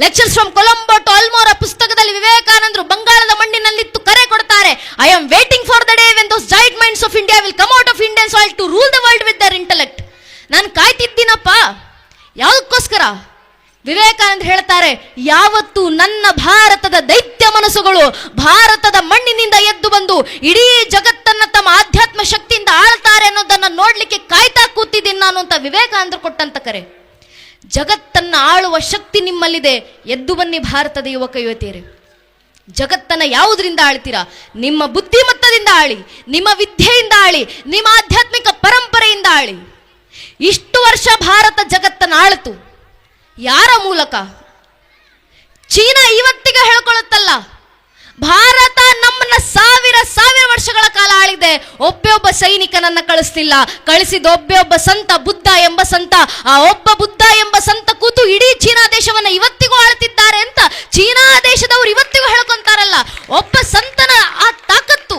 Lectures from Colombo to Almora ಪುಸ್ತಕದಲ್ಲಿ ವಿವೇಕಾನಂದರು ಬಂಗಾಳದ ಮಣ್ಣಿನಲ್ಲಿತ್ತು ಕರೆ ಕೊಡ್ತಾರೆ. I am waiting for the day when those giant minds of India will come out of Indian soil to rule the world with their intellect ನಾನು ಕಾಯ್ತಿದ್ದೀನಪ್ಪ. ಯಾವುದಕ್ಕೋಸ್ಕರ? ವಿವೇಕಾನಂದ ಹೇಳ್ತಾರೆ, ಯಾವತ್ತು ನನ್ನ ಭಾರತದ ದೈತ್ಯ ಮನಸ್ಸುಗಳು ಭಾರತದ ಮಣ್ಣಿನಿಂದ ಎದ್ದು ಬಂದು ಇಡೀ ಜಗತ್ತನ್ನ ತಮ್ಮ ಆಧ್ಯಾತ್ಮ ಶಕ್ತಿಯಿಂದ ಆಳ್ತಾರೆ ಅನ್ನೋದನ್ನ ನೋಡ್ಲಿಕ್ಕೆ ಕಾಯ್ತಾ ಕೂತಿದ್ದೀನಿ ನಾನು ಅಂತ ವಿವೇಕಾನಂದರು ಕೊಟ್ಟಂತ ಕರೆ. ಜಗತ್ತನ್ನ ಆಳುವ ಶಕ್ತಿ ನಿಮ್ಮಲ್ಲಿದೆ. ಎದ್ದು ಬನ್ನಿ ಭಾರತದ ಯುವಕ ಯುವತಿಯರೇ. ಜಗತ್ತನ್ನು ಯಾವುದರಿಂದ ಆಳ್ತೀರಾ? ನಿಮ್ಮ ಬುದ್ಧಿಮತ್ತದಿಂದ ಆಳಿ, ನಿಮ್ಮ ವಿದ್ಯೆಯಿಂದ ಆಳಿ, ನಿಮ್ಮ ಆಧ್ಯಾತ್ಮಿಕ ಪರಂಪರೆಯಿಂದ ಆಳಿ. ಇಷ್ಟು ವರ್ಷ ಭಾರತ ಜಗತ್ತನ್ನು ಆಳ್ತು. ಯಾರ ಮೂಲಕ? ಚೀನಾ ಇವತ್ತಿಗೆ ಹೇಳ್ಕೊಳ್ಳುತ್ತಲ್ಲ. ಭಾರತ ನಮ್ಮನ್ನ ಸಾವಿರ ಸಾವಿರ ವರ್ಷಗಳ ಕಾಲ ಆಳಿದೆ. ಒಬ್ಬೆ ಒಬ್ಬ ಸೈನಿಕನನ್ನ ಕಳಿಸ್ತಿಲ್ಲ. ಕಳಿಸಿದ ಒಬ್ಬೆ ಒಬ್ಬ ಸಂತ ಬುದ್ಧ ಎಂಬ ಸಂತ, ಆ ಒಬ್ಬ ಬುದ್ಧ ಎಂಬ ಸಂತ ಕೂತು ಇಡೀ ಚೀನಾ ದೇಶವನ್ನ ಇವತ್ತಿಗೂ ಆಳ್ತಿದ್ದಾರೆ ಅಂತ ಚೀನಾ ದೇಶದವರು ಇವತ್ತಿಗೂ ಹೇಳ್ಕೊಂತಾರಲ್ಲ. ಒಬ್ಬ ಸಂತನ ಆ ತಾಕತ್ತು.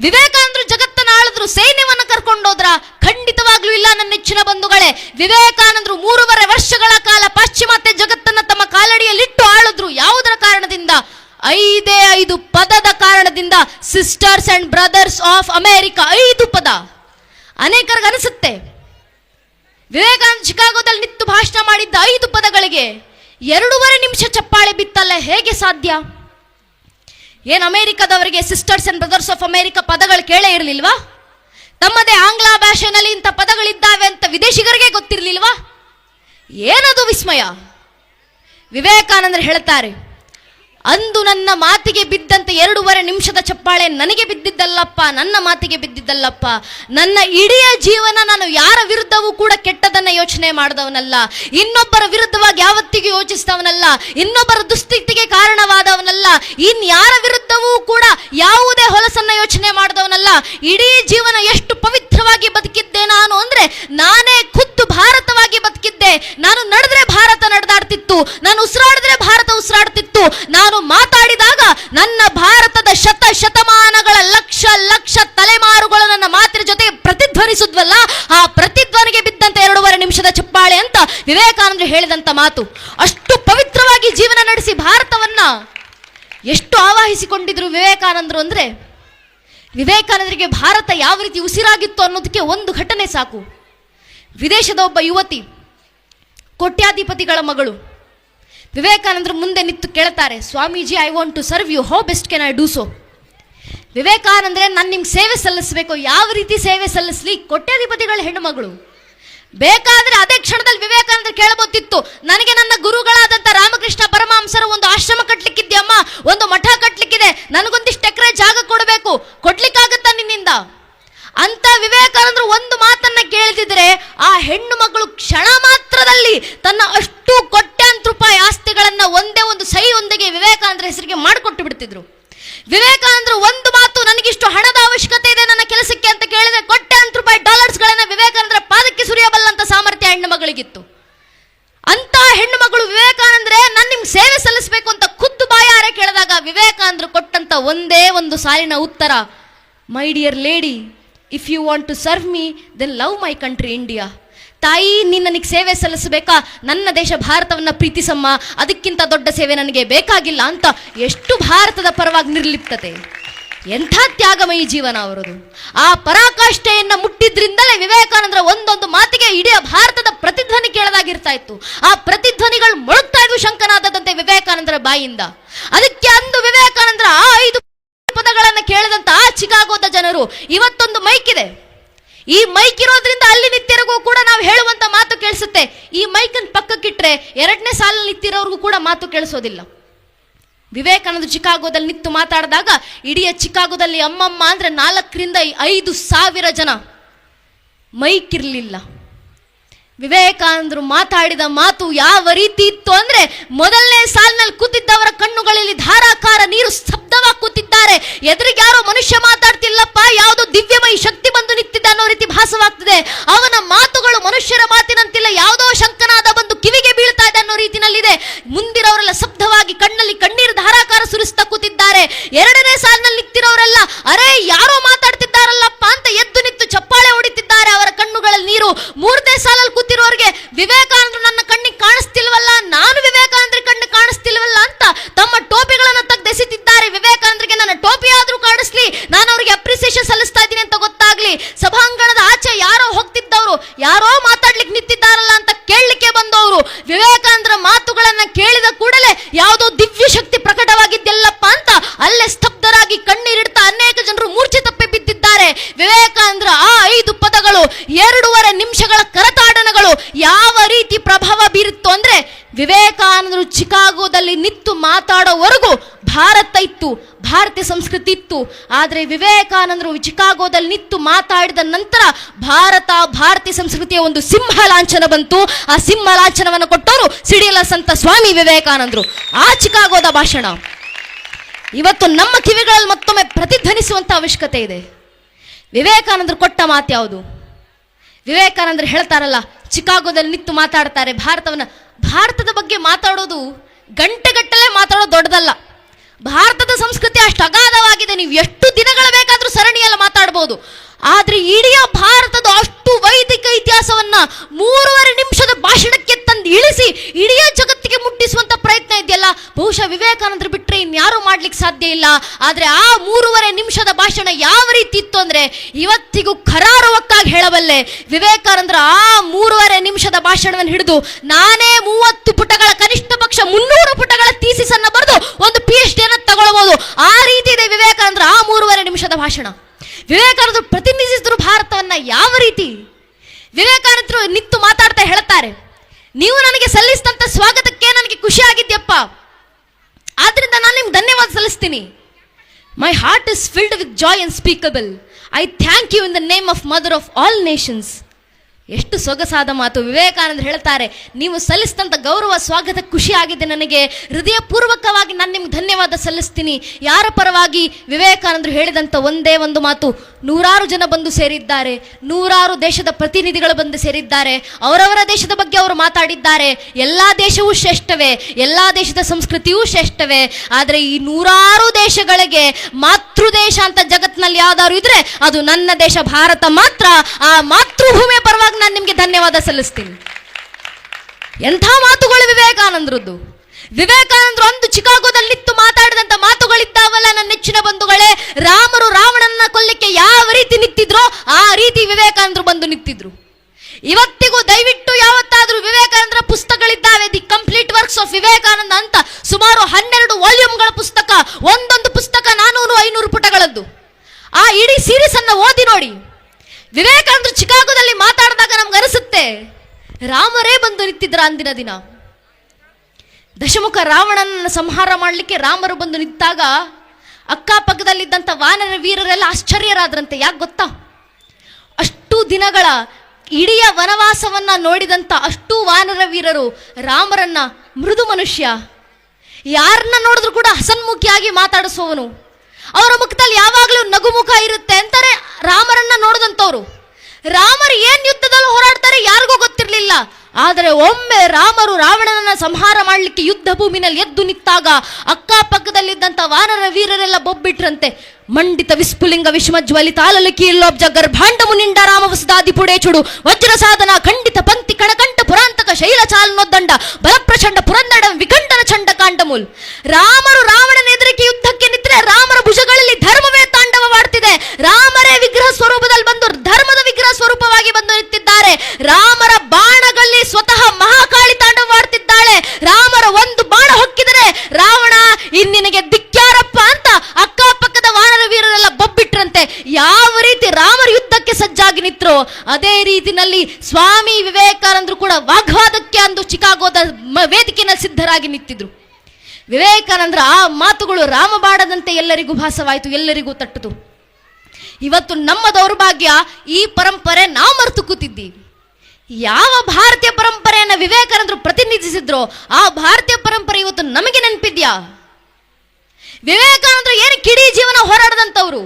ವಿವೇಕಾನಂದರು ಜಗತ್ತನ್ನ ಆಳಿದ್ರು ಸೈನ್ಯವನ್ನ ಕರ್ಕೊಂಡೋದ್ರ ಖಂಡಿತವಾಗ್ಲೂ ಇಲ್ಲ ನನ್ನ ನೆಚ್ಚಿನ ಬಂಧುಗಳೇ. ವಿವೇಕಾನಂದರು ಮೂರುವರೆ ವರ್ಷಗಳ ಕಾಲ ಪಾಶ್ಚಿಮಾತ್ಯ ಜಗತ್ತನ್ನ ತಮ್ಮ ಕಾಲಡಿಯಲ್ಲಿಟ್ಟು ಆಳಿದ್ರು ಯಾವುದರ ಕಾರಣದಿಂದ ಐದೇ ಪದದ ಕಾರಣದಿಂದ sisters and brothers of America ಐದು ಪದ. ಅನೇಕರಿಗೆ ಅನಿಸುತ್ತೆ. ವಿವೇಕಾನಂದ ಶಿಕಾಗೋದಲ್ಲಿ ನಿಂತು ಭಾಷಣ ಮಾಡಿದ್ದ ಐದು ಪದಗಳಿಗೆ ಎರಡೂವರೆ ನಿಮಿಷ ಚಪ್ಪಾಳೆ ಬಿತ್ತಲ್ಲ ಹೇಗೆ ಸಾಧ್ಯ? ಏನು ಅಮೆರಿಕದವರಿಗೆ sisters and brothers of America ಪದಗಳು ಕೇಳೇ ಇರಲಿಲ್ವಾ? ತಮ್ಮದೇ ಆಂಗ್ಲ ಭಾಷೆನಲ್ಲಿ ಇಂಥ ಪದಗಳಿದ್ದಾವೆ ಅಂತ ವಿದೇಶಿಗರಿಗೆ ಗೊತ್ತಿರಲಿಲ್ವಾ? ಏನದು ವಿಸ್ಮಯ? ವಿವೇಕಾನಂದರು ಹೇಳ್ತಾರೆ ಅಂದು ನನ್ನ ಮಾತಿಗೆ ಬಿದ್ದಂತ ಎರಡೂವರೆ ನಿಮಿಷದ ಚಪ್ಪಾಳೆ ನನಗೆ ಬಿದ್ದಿದ್ದಲ್ಲಪ್ಪ, ನನ್ನ ಮಾತಿಗೆ ಬಿದ್ದಿದ್ದಲ್ಲಪ್ಪ. ನನ್ನ ಇಡೀ ಜೀವನ ನಾನು ಯಾರ ವಿರುದ್ಧವೂ ಕೂಡ ಕೆಟ್ಟದನ್ನ ಯೋಚನೆ ಮಾಡಿದವನಲ್ಲ. ಇನ್ನೊಬ್ಬರ ವಿರುದ್ಧವಾಗಿ ಯಾವತ್ತಿಗೂ ಯೋಚಿಸಿದವನಲ್ಲ. ಇನ್ನೊಬ್ಬರ ದುಸ್ಥಿತಿಗೆ ಕಾರಣವಾದವನಲ್ಲ. ಇನ್ ಯಾರ ವಿರುದ್ಧವೂ ಕೂಡ ಯಾವುದೇ ಹೊಲಸನ್ನ ಯೋಚನೆ ಮಾಡಿದವನಲ್ಲ. ಇಡೀ ಜೀವನ ಎಷ್ಟು ಪವಿತ್ರವಾಗಿ ಬದುಕಿದ್ದೆ ನಾನು ಅಂದ್ರೆ ನಾನೇ ಖುದ್ದು ಭಾರತವಾಗಿ ಬದುಕಿದ್ದೆ. ನಾನು ನಡೆದ್ರೆ ಭಾರತ ನಡೆದಾಡ್ತಿತ್ತು. ನಾನು ಉಸಿರಾಡಿದ್ರೆ ಭಾರತ ನಾನು ಮಾತಾಡಿದಾಗ ನನ್ನ ಭಾರತದ ಶತ ಶತಮಾನಗಳ ಲಕ್ಷ ಲಕ್ಷ ತಲೆಮಾರುಗಳು ನನ್ನ ಮಾತಿನ ಜೊತೆ ಪ್ರತಿಧ್ವನಿಸಿದ್ವಲ್ಲ, ಆ ಪ್ರತಿಧ್ವನಿಗೆ ಬಿದ್ದಂತ ಎರಡೂವರೆ ನಿಮಿಷದ ಚಪ್ಪಾಳೆ ಅಂತ ವಿವೇಕಾನಂದರು ಹೇಳಿದಂತ ಮಾತು. ಅಷ್ಟು ಪವಿತ್ರವಾಗಿ ಜೀವನ ನಡೆಸಿ ಭಾರತವನ್ನ ಎಷ್ಟು ಆವಾಹಿಸಿಕೊಂಡಿದ್ರು ವಿವೇಕಾನಂದರು ಅಂದ್ರೆ, ವಿವೇಕಾನಂದರಿಗೆ ಭಾರತ ಯಾವ ರೀತಿ ಉಸಿರಾಗಿತ್ತು ಅನ್ನೋದಕ್ಕೆ ಒಂದು ಘಟನೆ ಸಾಕು. ವಿದೇಶದ ಒಬ್ಬ ಯುವತಿ, ಕೋಟ್ಯಾಧಿಪತಿಗಳ ಮಗಳು ವಿವೇಕಾನಂದರು ಮುಂದೆ ನಿಂತು ಕೇಳ್ತಾರೆ, Swamiji I want to serve you how best can I do so ವಿವೇಕಾನಂದರೆ, ನಾನು ನಿಮ್ಗೆ ಸೇವೆ ಸಲ್ಲಿಸಬೇಕು. ಯಾವ ರೀತಿ ಸೇವೆ ಸಲ್ಲಿಸಲಿ? ಕೊಟ್ಟ್ಯಾಧಿಪತಿಗಳ ಹೆಣ್ಣುಮಗಳು. ಬೇಕಾದರೆ ಅದೇ ಕ್ಷಣದಲ್ಲಿ ವಿವೇಕಾನಂದ ಕೇಳಬಹುದಿತ್ತು, ನನಗೆ ನನ್ನ ಗುರುಗಳಾದಂಥ ರಾಮಕೃಷ್ಣ ಪರಮಹಂಸರು ಒಂದು ಆಶ್ರಮ ಕಟ್ಲಿಕ್ಕಿದ್ಯಮ್ಮ, ಒಂದು ಮಠ ಕಟ್ಲಿಕ್ಕಿದೆ. ನನಗೊಂದಿಷ್ಟು ಎಕರೆ ಜಾಗ ಕೊಡಬೇಕು. ಕೊಡ್ಲಿಕ್ಕಾಗತ್ತಾ ನಿನ್ನಿಂದ? ಅಂತ ವಿವೇಕಾನಂದರು ಒಂದು ಮಾತನ್ನ ಕೇಳಿದಿದ್ರೆ ಆ ಹೆಣ್ಣು ಮಗಳು ಕ್ಷಣ ಮಾತ್ರದಲ್ಲಿ ತನ್ನ ಅಷ್ಟು ಕೋಟ್ಯಾಂತರ ರೂಪಾಯಿ ಆಸ್ತಿಗಳನ್ನ ಒಂದೇ ಒಂದು ಸಹಿ ಒಂದಿಗೆ ವಿವೇಕಾನಂದರ ಹೆಸರಿಗೆ ಮಾಡಿಕೊಟ್ಟು ಬಿಡ್ತಿದ್ರು. ವಿವೇಕಾನಂದರು ಒಂದು ಮಾತು, ನನಗಿಷ್ಟು ಹಣದ ಅವಶ್ಯಕತೆ ಇದೆ ನನ್ನ ಕೆಲಸಕ್ಕೆ ಅಂತ ಕೇಳಿದ್ರೆ ಕೋಟ್ಯಾಂತರ ರೂಪಾಯಿ ಡಾಲರ್ಸ್ಗಳನ್ನ ವಿವೇಕಾನಂದರ ಪಾದಕ್ಕೆ ಸುರಿಯಬಲ್ಲಂತ ಸಾಮರ್ಥ್ಯ ಹೆಣ್ಣು ಮಗಳಿಗಿತ್ತು. ಅಂತ ಹೆಣ್ಣು ಮಗಳು ವಿವೇಕಾನಂದ್ರೆ ನಾನು ನಿಮ್ಗೆ ಸೇವೆ ಸಲ್ಲಿಸಬೇಕು ಅಂತ ಖುದ್ದು ಬಾಯಾರೆ ಕೇಳಿದಾಗ ವಿವೇಕಾನಂದರು ಕೊಟ್ಟಂತ ಒಂದೇ ಒಂದು ಸಾಲಿನ ಉತ್ತರ, my dear lady, if you want to serve me, then love my country India. ತಾಯಿ ನೀನು ನನಗೆ ಸೇವೆ ಸಲ್ಲಿಸಬೇಕಾ? ನನ್ನ ದೇಶ ಭಾರತವನ್ನ ಪ್ರೀತಿಸಮ್ಮ. ಅದಕ್ಕಿಂತ ದೊಡ್ಡ ಸೇವೆ ನನಗೆ ಬೇಕಾಗಿಲ್ಲ ಅಂತ ಎಷ್ಟು ಭಾರತದ ಪರವಾಗಿ ನಿರ್ಲಿಪ್ತತೆ. ಎಂಥ ತ್ಯಾಗಮಯಿ ಜೀವನ ಅವರದು. ಆ ಪರಾಕಾಷ್ಠೆಯನ್ನು ಮುಟ್ಟಿದ್ರಿಂದಲೇ ವಿವೇಕಾನಂದರ ಒಂದೊಂದು ಮಾತಿಗೆ ಇಡೀ ಭಾರತದ ಪ್ರತಿಧ್ವನಿ ಕೇಳದಾಗಿರ್ತಾ ಇತ್ತು ಆ ಪ್ರತಿಧ್ವನಿಗಳು ಮೊಳಗ್ತಾ ಇದ್ವು ಶಂಕನಾದದಂತೆ ವಿವೇಕಾನಂದರ ಬಾಯಿಂದ. ಅದಕ್ಕೆ ಅಂದು ವಿವೇಕಾನಂದರ ಆ ಐದು ಪದಗಳನ್ನು ಕೇಳದಂತ ಆ ಚಿಕಾಗೋದ ಜನರು ಇವತ್ತೊಂದು ಮೈಕ್ ಇದೆ ಈ ಮೈಕ್ ಇರೋದ್ರಿಂದ ಅಲ್ಲಿ ನಿಂತಿರೋಗೂ ಕೂಡ ನಾವು ಹೇಳುವಂತ ಮಾತು ಕೇಳಿಸುತ್ತೆ. ಈ ಮೈಕನ್ ಪಕ್ಕಕ್ಕಿಟ್ರೆ ಎರಡನೇ ಸಾಲಲ್ಲಿ ನಿಂತಿರೋರ್ಗೂ ಕೂಡ ಮಾತು ಕೇಳಿಸೋದಿಲ್ಲ. ವಿವೇಕಾನಂದ ಚಿಕಾಗೋದಲ್ಲಿ ನಿಂತು ಮಾತಾಡಿದಾಗ ಇಡೀ ಚಿಕಾಗೋದಲ್ಲಿ ಅಮ್ಮಮ್ಮ ಅಂದ್ರೆ ನಾಲ್ಕರಿಂದ ಐದು ಸಾವಿರ ಜನ ಮೈಕ್ ಇರಲಿಲ್ಲ. ವಿವೇಕಾನಂದರು ಮಾತಾಡಿದ ಮಾತು ಯಾವ ರೀತಿ ಇತ್ತು ಅಂದ್ರೆ ಮೊದಲನೇ ಸಾಲಿನಲ್ಲಿ ಕೂತಿದ್ದವರ ಕಣ್ಣುಗಳಲ್ಲಿ ಧಾರಾಕಾರ ನೀರು ಸ್ತಬ್ಧವಾಗಿ ಕೂತಿದ್ದಾರೆ ಎದುರಿಗೆ ಯಾರೋ ಮನುಷ್ಯ ಮಾತಾಡ್ತಿಲ್ಲಪ್ಪ, ಯಾವುದೋ ದಿವ್ಯಮಯಿ ಶಕ್ತಿ ಬಂದು ನಿಂತಿದ್ದ ಅನ್ನೋ ರೀತಿ ಭಾಸವಾಗ್ತದೆ. ಅವನ ಮಾತುಗಳು ಮನುಷ್ಯರ ಮಾತಿನಂತಿಲ್ಲ, ಯಾವುದೋ ಶಂಕನಾದ ಬಂದು ಕಿವಿಗೆ ಬೀಳ್ತಾ ಇದೆ ಅನ್ನೋ ರೀತಿನಲ್ಲಿದೆ. ಮುಂದಿನವರೆಲ್ಲ ಸ್ತಬ್ಧವಾಗಿ ಕಣ್ಣಲ್ಲಿ ಕಣ್ಣೀರು ಧಾರಾಕಾರ ಸುರಿಸ್ತಾ ಕೂತಿದ್ದಾರೆ. ಎರಡನೇ ಸಾಲಿನಲ್ಲಿ ನಿಂತಿರೋರೆಲ್ಲ ಅರೆ ಯಾರೋ ಮಾತಾಡ್ತಿದ್ದಾರಲ್ಲಪ್ಪ ಅಂತ ಎದ್ದು ನಿಂತು ಚಪ್ಪಾಳೆ ಹೊಡಿತಿದ್ದಾರೆ ಅವರ ಕಣ್ಣುಗಳಲ್ಲಿ ನೀರು ಮೂರನೇ ಸಾಲಲ್ಲಿ ಕೂತಿರೋರಿಗೆ ವಿವೇಕಾನಂದರು ನನ್ನ ಕಣ್ಣಿಗೆ ಕಾಣಿಸ್ತಿಲ್ವಲ್ಲ ನಾನು ವಿವೇಕಾನಂದರ ಕಣ್ಣು ವಿವೇಕಾನಂದರ ಮಾತುಗಳನ್ನ ಕೇಳಿದ ಕೂಡಲೇ ಯಾವುದೋ ದಿವ್ಯ ಶಕ್ತಿ ಪ್ರಕಟವಾಗಿದ್ದೆಲ್ಲಪ್ಪ ಅಂತ ಅಲ್ಲೇ ಸ್ತಬ್ಧರಾಗಿ ಕಣ್ಣೀರಿಡ್ತಾ ಅನೇಕ ಜನರು ಮೂರ್ಛೆ ತಪ್ಪಿ ಬಿದ್ದಿದ್ದಾರೆ ವಿವೇಕಾನಂದರ ಆ ಐದು ಪದಗಳು ಎರಡೂವರೆ ನಿಮಿಷಗಳ ಕರತಾಡನಗಳು ಯಾವ ರೀತಿ ಪ್ರಭಾವ ಬೀರಿತ್ತು ಅಂದ್ರೆ ವಿವೇಕಾನಂದರು ಚಿಕಾಗೋದಲ್ಲಿ ನಿಂತು ಮಾತಾಡೋವರೆಗೂ ಭಾರತ ಇತ್ತು ಇತ್ತು ಆದರೆ ವಿವೇಕಾನಂದರು ಚಿಕಾಗೋದಲ್ಲಿ ನಿಂತು ಮಾತಾಡಿದ ನಂತರ ಭಾರತ, ಭಾರತೀಯ ಸಂಸ್ಕೃತಿಯ ಒಂದು ಸಿಂಹ ಲಾಂಛನ ಬಂತು. ಆ ಸಿಂಹ ಲಾಂಛನವನ್ನು ಕೊಟ್ಟವರು ಸಿಡಿಯಲ ಸಂತ ಸ್ವಾಮಿ ವಿವೇಕಾನಂದರು. ಆ ಚಿಕಾಗೋದ ಭಾಷಣ. ಇವತ್ತು ನಮ್ಮ ಕಿವಿಗಳಲ್ಲಿ ಮತ್ತೊಮ್ಮೆ ಪ್ರತಿಧ್ವನಿಸುವಂಥ ಅವಶ್ಯಕತೆ ಇದೆ. ವಿವೇಕಾನಂದರು ಕೊಟ್ಟ ಮಾತು ಯಾವುದು? ವಿವೇಕಾನಂದರು ಹೇಳ್ತಾರಲ್ಲ, ಚಿಕಾಗೋದಲ್ಲಿ ನಿಂತು ಮಾತಾಡ್ತಾರೆ. ಭಾರತವನ್ನ, ಭಾರತದ ಬಗ್ಗೆ ಮಾತಾಡೋದು ಗಂಟೆಗಟ್ಟಲೆ ಮಾತಾಡೋದು ದೊಡ್ಡದಲ್ಲ. ಭಾರತದ ಸಂಸ್ಕೃತಿ ಅಷ್ಟು ಅಗಾಧವಾಗಿದೆ. ನೀವು ಎಷ್ಟು ದಿನಗಳ ಬೇಕಾದರೂ ಸರಣಿಯಲ್ಲಿ ಮಾತಾಡ್ಬೋದು. ಆದರೆ ಇಡೀ ಭಾರತದ ಅಷ್ಟು ವೈದಿಕ ಇತಿಹಾಸವನ್ನ ಮೂರುವರೆ ನಿಮಿಷದ ಭಾಷಣಕ್ಕೆ ತಂದು ಇಳಿಸಿ ಇಡೀ ಜಗತ್ತಿಗೆ ಮುಟ್ಟಿಸುವಂತ ಪ್ರಯತ್ನ ಬಹುಶಃ ವಿವೇಕಾನಂದರು ಬಿಟ್ಟರೆ ಇನ್ಯಾರು ಮಾಡ್ಲಿಕ್ಕೆ ಸಾಧ್ಯ ಇಲ್ಲ. ಆದರೆ ಆ ಮೂರುವರೆ ನಿಮಿಷದ ಭಾಷಣ ಯಾವ ರೀತಿ ಇತ್ತು ಅಂದ್ರೆ ಇವತ್ತಿಗೂ ಖರಾರುವಕ್ಕಾಗಿ ಹೇಳಬಲ್ಲೆ. ವಿವೇಕಾನಂದರ ಆ ಮೂರುವರೆ ನಿಮಿಷದ ಭಾಷಣವನ್ನು ಹಿಡಿದು ನಾನೇ ಮೂವತ್ತು ಪುಟಗಳ ಕನಿಷ್ಠ ಪಕ್ಷ ಮುನ್ನೂರು ಪುಟಗಳ ಥೀಸಿಸನ್ನು ಬರೆದು ಒಂದು ಪಿ ಎಚ್ ಡಿ ತಗೊಳ್ಬೋದು ಆ ರೀತಿ ಇದೆ ವಿವೇಕಾನಂದರ ಆ ಮೂರುವರೆ ನಿಮಿಷದ ಭಾಷಣ. ವಿವೇಕಾನಂದರು ಪ್ರತಿನಿಧಿಸಿದ್ರು ಭಾರತವನ್ನು ಯಾವ ರೀತಿ? ವಿವೇಕಾನಂದರು ನಿಂತು ಮಾತಾಡ್ತಾ ಹೇಳ್ತಾರೆ. ನೀವು ನನಗೆ ಸಲ್ಲಿಸಿದಂತ ಸ್ವಾಗತಕ್ಕೆ ನನಗೆ ಖುಷಿ ಆಗಿದ್ಯಪ್ಪ. ಆದ್ರಿಂದ ನಾನು ನಿಮ್ಗೆ ಧನ್ಯವಾದ ಸಲ್ಲಿಸ್ತೀನಿ. My heart is filled with joy unspeakable I thank you in the name of mother of all nations ಎಷ್ಟು ಸೊಗಸಾದ ಮಾತು ವಿವೇಕಾನಂದ ಹೇಳ್ತಾರೆ. ನೀವು ಸಲ್ಲಿಸಿದಂಥ ಗೌರವ, ಸ್ವಾಗತ ಖುಷಿ ಆಗಿದೆ ನನಗೆ. ಹೃದಯಪೂರ್ವಕವಾಗಿ ನಾನು ನಿಮ್ಗೆ ಧನ್ಯವಾದ ಸಲ್ಲಿಸ್ತೀನಿ. ಯಾರ ಪರವಾಗಿ ವಿವೇಕಾನಂದರು ಹೇಳಿದಂಥ ಒಂದೇ ಒಂದು ಮಾತು, ನೂರಾರು ಜನ ಬಂದು ಸೇರಿದ್ದಾರೆ. ನೂರಾರು ದೇಶದ ಪ್ರತಿನಿಧಿಗಳು ಬಂದು ಸೇರಿದ್ದಾರೆ. ಅವರವರ ದೇಶದ ಬಗ್ಗೆ ಅವರು ಮಾತಾಡಿದ್ದಾರೆ. ಎಲ್ಲ ದೇಶವೂ ಶ್ರೇಷ್ಠವೇ. ಎಲ್ಲ ದೇಶದ ಸಂಸ್ಕೃತಿಯೂ ಶ್ರೇಷ್ಠವೇ. ಆದರೆ ಈ ನೂರಾರು ದೇಶಗಳಿಗೆ ಮಾತೃ ದೇಶ ಅಂತ ಜಗತ್ತಿನಲ್ಲಿ ಯಾವ್ದಾದ್ರು ಇದ್ರೆ ಅದು ನನ್ನ ದೇಶ ಭಾರತ ಮಾತ್ರ. ಆ ಮಾತೃಭೂಮಿಯ ಪರವಾಗಿ ನಾನು ನಿಮಗೆ ಧನ್ಯವಾದ ಸಲ್ಲಿಸ್ತೀನಿ. ಎಂಥ ಮಾತುಗಳು ವಿವೇಕಾನಂದರದ್ದು. ವಿವೇಕಾನಂದರು ಅಂದು ಚಿಕಾಗೋದಲ್ಲಿ ಮಾತಾಡಿದಂತ ಮಾತುಗಳಿದ್ದಾವಲ್ಲ ನನ್ನ ನೆಚ್ಚಿನ ಬಂಧುಗಳೇ. ರಾಮರು ರಾವಣನ ಕೊಲ್ಲಕ್ಕೆ ಯಾವ ರೀತಿ ನಿಂತಿದ್ರೋ ಆ ರೀತಿ ವಿವೇಕಾನಂದರು ಬಂದು ನಿಂತಿದ್ರು. ಇವತ್ತಿಗೂ ದಯವಿಟ್ಟು ಯಾವತ್ತಾದ್ರೂ ವಿವೇಕಾನಂದರ ಪುಸ್ತಕಗಳಿದ್ದಾವೆ the complete works of Vivekananda ಅಂತ ಸುಮಾರು ಹನ್ನೆರಡು ವಾಲ್ಯೂಮ್ಗಳ ಪುಸ್ತಕ, ಒಂದೊಂದು ಪುಸ್ತಕ ನಾನೂರು ಐನೂರು ಪುಟಗಳದ್ದು. ಆ ಇಡೀ ಸೀರೀಸ್ ಅನ್ನ ಓದಿ ನೋಡಿ. ವಿವೇಕಾನಂದರು ಚಿಕಾಗೋದಲ್ಲಿ ಮಾತಾಡಿದಾಗ ನಮ್ಗೆ ಅನಿಸುತ್ತೆ, ರಾಮರೇ ಬಂದು ನಿಂತಿದ್ರ ಅಂದಿನ ದಿನ. ದಶಮುಖ ರಾವಣನನ್ನು ಸಂಹಾರ ಮಾಡಲಿಕ್ಕೆ ರಾಮರು ಬಂದು ನಿಂತಾಗ ಅಕ್ಕಪಕ್ಕದಲ್ಲಿದ್ದಂಥ ವಾನರ, ವೀರರೆಲ್ಲ ಆಶ್ಚರ್ಯರಾದ್ರಂತೆ, ಯಾಕೆ ಗೊತ್ತಾ? ಅಷ್ಟು ದಿನಗಳ ಇಡೀ ವನವಾಸವನ್ನ ನೋಡಿದಂಥ ಅಷ್ಟು ವಾನರ ವೀರರು ರಾಮರನ್ನ ಮೃದು ಮನುಷ್ಯ. ಯಾರನ್ನ ನೋಡಿದ್ರು ಕೂಡ ಹಸನ್ಮುಖಿಯಾಗಿ ಮಾತಾಡಿಸುವವನು. ಅವರ ಮುಖದಲ್ಲಿ ಯಾವಾಗಲೂ ನಗುಮುಖ ಇರುತ್ತೆ ಅಂತಾರೆ ರಾಮರನ್ನ ನೋಡಿದಂಥವ್ರು. ರಾಮರು ಏನ್ ಯುದ್ಧದಲ್ಲಿ ಹೋರಾಡ್ತಾರೆ ಯಾರಿಗೂ ಗೊತ್ತಿರಲಿಲ್ಲ. ಆದರೆ ಒಮ್ಮೆ ರಾಮರು ರಾವಣನನ್ನ ಸಂಹಾರ ಮಾಡಲಿಕ್ಕೆ ಯುದ್ಧ ಭೂಮಿನಲ್ಲಿ ಎದ್ದು ನಿಂತಾಗ ಅಕ್ಕಪಕ್ಕದಲ್ಲಿದ್ದಂಥ ವಾನರ ವೀರರೆಲ್ಲ ಬೊಬ್ಬಿಟ್ರಂತೆ. ಮಂಡಿತ ವಿಶ್ವಲಿಂಗ ವಿಶ್ಮಜ್ವಲಿತ ಆಲಲಕಿ ಇಲ್ಲೊಬ್ಜ ಗರ್ಭಾಂಡ ಮುನಿಂಡ ರಾಮ వజ్ర ಸಾಧನ, ಖಂಡಿತ ಪಂಕ್ತಿ, ಕಣಕಂಠ, ಪುರಾಂತಕ ಶೈಲ ಚಾಲನೊದ್ದಂಡ ಬಲಪ್ರಚಂಡ ಪುರಂದಡ ವಿಖಂಡನ ಚಂಡ ಕಾಂಡಮೂಲ್. ರಾಮರು ರಾವಣನ ಎದುರಿಗೆ ಯುದ್ಧಕ್ಕೆ ನಿಂತರೆ ರಾಮರ ಭುಜಗಳಲ್ಲಿ ಧರ್ಮವೇ ತಾಂಡವವಾಡ್ತಿದೆ ರಾಮರೇ ವಿಗ್ರಹ ಸ್ವರೂಪದಲ್ಲಿ ಬಂದು ಧರ್ಮದ ವಿಗ್ರಹ ಸ್ವರೂಪವಾಗಿ ಬಂದು ನಿಂತಿದ್ದಾರೆ. ರಾಮರ ಬಾಣಗಳಲ್ಲಿ ಸ್ವತಃ ಮಹಾಕಾಳಿ ತಾಂಡವವಾಡ್ತಿದ್ದಾಳೆ ರಾಮರ ಒಂದು ಬಾಣ ಹೊಕ್ಕಿದರೆ ರಾವಣ ಬೊಬ್ಬಿಟ್ರಂತೆ ಯಾವ ರೀತಿ ರಾಮರ ಯುದ್ಧಕ್ಕೆ ಸಜ್ಜಾಗಿ ನಿಂತ್ರೋ, ಅದೇ ರೀತಿನಲ್ಲಿ ಸ್ವಾಮಿ ವಿವೇಕಾನಂದರು ಕೂಡ ವಾಗ್ವಾದಕ್ಕೆ ಅಂದು ಚಿಕಾಗೋದ ವೇದಿಕೆಯಲ್ಲಿ ಸಿದ್ಧರಾಗಿ ನಿಂತಿದ್ರು. ವಿವೇಕಾನಂದರ ಆ ಮಾತುಗಳು ರಾಮಬಾಡದಂತೆ ಎಲ್ಲರಿಗೂ ಭಾಸವಾಯಿತು, ಎಲ್ಲರಿಗೂ ತಟ್ಟಿತು. ಇವತ್ತು ನಮ್ಮ ದೌರ್ಭಾಗ್ಯ ಈ ಪರಂಪರೆ ನಾವು ಮರೆತು ಕೂತಿದ್ದೀವಿ. ಯಾವ ಭಾರತೀಯ ಪರಂಪರೆಯನ್ನು ವಿವೇಕಾನಂದರು ಪ್ರತಿನಿಧಿಸಿದ್ರೋ, ಆ ಭಾರತೀಯ ಪರಂಪರೆ ಇವತ್ತು ನಮಗೆ ನೆನಪಿದ್ಯಾ? ವಿವೇಕಾನಂದರು ಏನು ಕಿಡಿ ಜೀವನ ಹೋರಾಡದಂತವ್ರು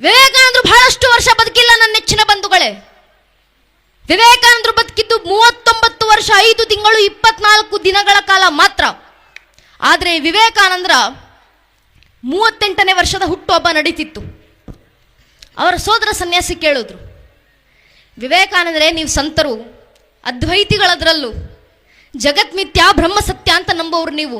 ವಿವೇಕಾನಂದರು ಬಹಳಷ್ಟು ವರ್ಷ ಬದುಕಿಲ್ಲ ನನ್ನ ನೆಚ್ಚಿನ ಬಂಧುಗಳೇ. ವಿವೇಕಾನಂದರು ಬದುಕಿದ್ದು ಮೂವತ್ತೊಂಬತ್ತು ವರ್ಷ, ಐದು ತಿಂಗಳು, ಇಪ್ಪತ್ನಾಲ್ಕು ದಿನಗಳ ಕಾಲ ಮಾತ್ರ. ಆದರೆ ವಿವೇಕಾನಂದರ ಮೂವತ್ತೆಂಟನೇ ವರ್ಷದ ಹುಟ್ಟುಹಬ್ಬ ನಡೀತಿತ್ತು. ಅವರ ಸೋದರ ಸನ್ಯಾಸಿ ಕೇಳಿದ್ರು, ವಿವೇಕಾನಂದರೇ ನೀವು ಸಂತರು, ಅದ್ವೈತಿಗಳದ್ರಲ್ಲೂ ಜಗತ್ಮಿಥ್ಯ ಬ್ರಹ್ಮ ಸತ್ಯ ಅಂತ ನಂಬೋರು ನೀವು.